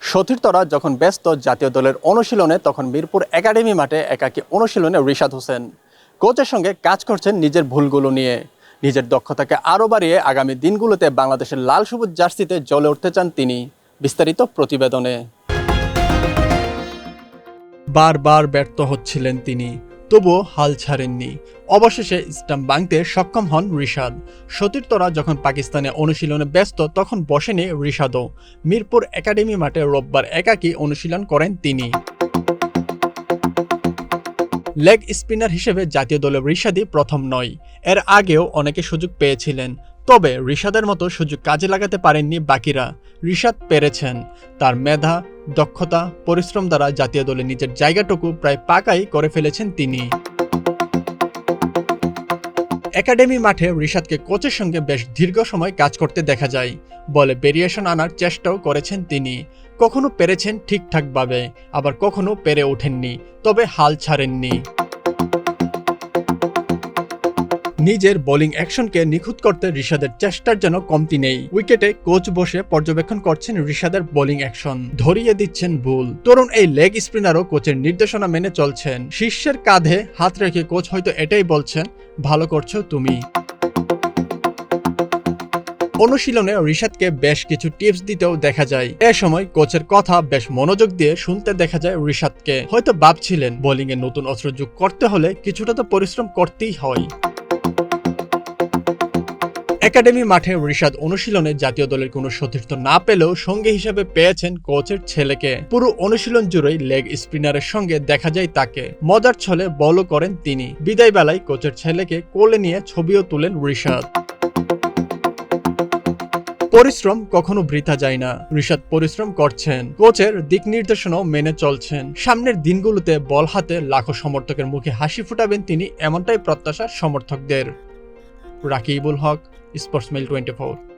সতীর্থরা যখন ব্যস্ত জাতীয় দলের অনুশীলনে, তখন মিরপুর একাডেমি মাঠে একাকী অনুশীলনে রিশাদ হোসেন। কোচের সঙ্গে কাজ করছেন নিজের ভুলগুলো নিয়ে। নিজের দক্ষতাকে আরও বাড়িয়ে আগামী দিনগুলোতে বাংলাদেশের লাল সবুজ জার্সিতে জ্বলে উঠতে চান তিনি। বিস্তারিত প্রতিবেদনে। বারবার ব্যর্থ হচ্ছিলেন তিনি। তবুও হাল ছাড়েননি। অবশেষে স্টাম্প ভাঙতে সক্ষম হন রিশাদ। সতীর্থরা যখন পাকিস্তানে অনুশীলনে ব্যস্ত, তখন বসেনি রিশাদও। মিরপুর একাডেমি মাঠে রোববার একাকী অনুশীলন করেন তিনি। লেগ স্পিনার হিসেবে জাতীয় দলের রিশাদই প্রথম নয়। এর আগেও অনেকে সুযোগ পেয়েছিলেন। তবে রিশাদের মতো সুযোগ কাজে লাগাতে পারেননি বাকিরা। রিশাদ পেরেছেন। তার মেধা, দক্ষতা, পরিশ্রম দ্বারা জাতীয় দলে নিজের জায়গাটুকু প্রায় পাকাই করে ফেলেছেন তিনি। একাডেমি মাঠে রিশাদকে কোচের সঙ্গে বেশ দীর্ঘ সময় কাজ করতে দেখা যায়। বলে ভেরিয়েশন আনার চেষ্টাও করেছেন তিনি। কখনো পেরেছেন ঠিকঠাকভাবে, আবার কখনো পেরে ওঠেননি, তবে হাল ছাড়েননি। নিজের বোলিং অ্যাকশনকে নিখুঁত করতে ঋষাদের চেষ্টার যেন কমতি নেই। উইকেটে কোচ বসে পর্যবেক্ষণ করছেন ঋষাদের বোলিং অ্যাকশন। ধরিয়ে দিচ্ছেন ভুল তরুণ এই লেগ স্পিনারও কোচের নির্দেশনা মেনে চলছেন। শীর্ষের কাঁধে হাত রেখে কোচ হয়তো এটাই বলছেন, ভালো করছ তুমি। অনুশীলনে ঋষাদকে বেশ কিছু টিপস দিতেও দেখা যায়। এ সময় কোচের কথা বেশ মনোযোগ দিয়ে শুনতে দেখা যায় ঋষাদকে হয়তো ভাবছিলেন বোলিং এ নতুন অস্ত্র যোগ করতে হলে কিছুটা তো পরিশ্রম করতেই হয়। একাডেমি মাঠে ঋষাদ অনুশীলনে জাতীয় দলের কোনো সতীর্থ না পেলেও সঙ্গী হিসেবে পেয়েছেন কোচের ছেলেকে। পুরো অনুশীলন জুড়েই লেগ স্পিনারের সঙ্গে দেখা যায় তাকে। মজার ছলে বলও করেন তিনি। বিদায় বেলায় কোচের ছেলেকে কোলে নিয়ে ছবিও তুলেন ঋষাদ পরিশ্রম কখনো বৃথা যায় না। ঋষাদ পরিশ্রম করছেন। কোচের দিক নির্দেশনাও মেনে চলছেন। সামনের দিনগুলোতে বল হাতে লাখো সমর্থকের মুখে হাসি ফুটাবেন তিনি এমনটাই প্রত্যাশা সমর্থকদের। Rakibul Haque sports mail twenty four